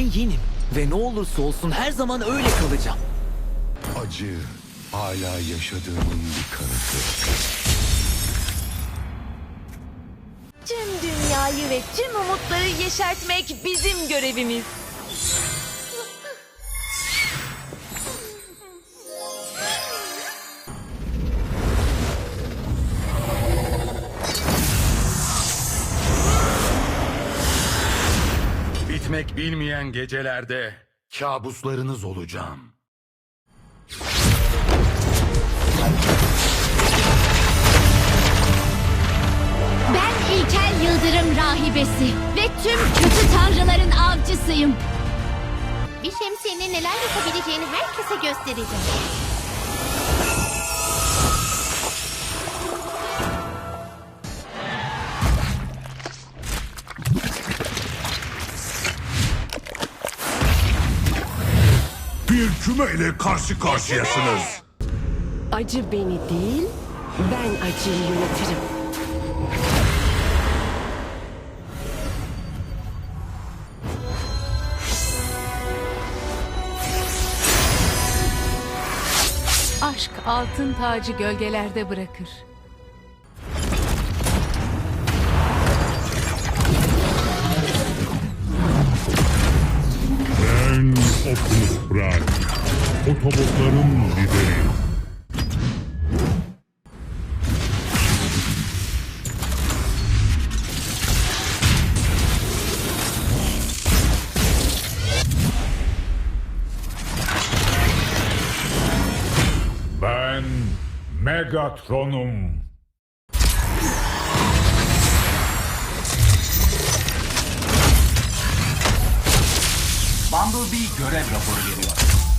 yenim. Ve ne olursa olsun her zaman öyle kalacağım. Acı hala yaşadığının bir kanıtı. Tüm dünyayı ve tüm umutları yeşertmek bizim görevimiz. Bitmek bilmeyen gecelerde kabuslarınız olacağım. Ben ilkel yıldırım rahibesi ve tüm kötü tanrıların avcısıyım. Bir şemsiyenin neler yapabileceğini herkese göstereceğim. Bir kümeyle karşı karşıyasınız. Acı beni değil, ben acıyı yönetirim. Aşk altın tacı gölgelerde bırakır. Otobotların lideri. Ben Megatron'um. Bumblebee görev raporu veriyor.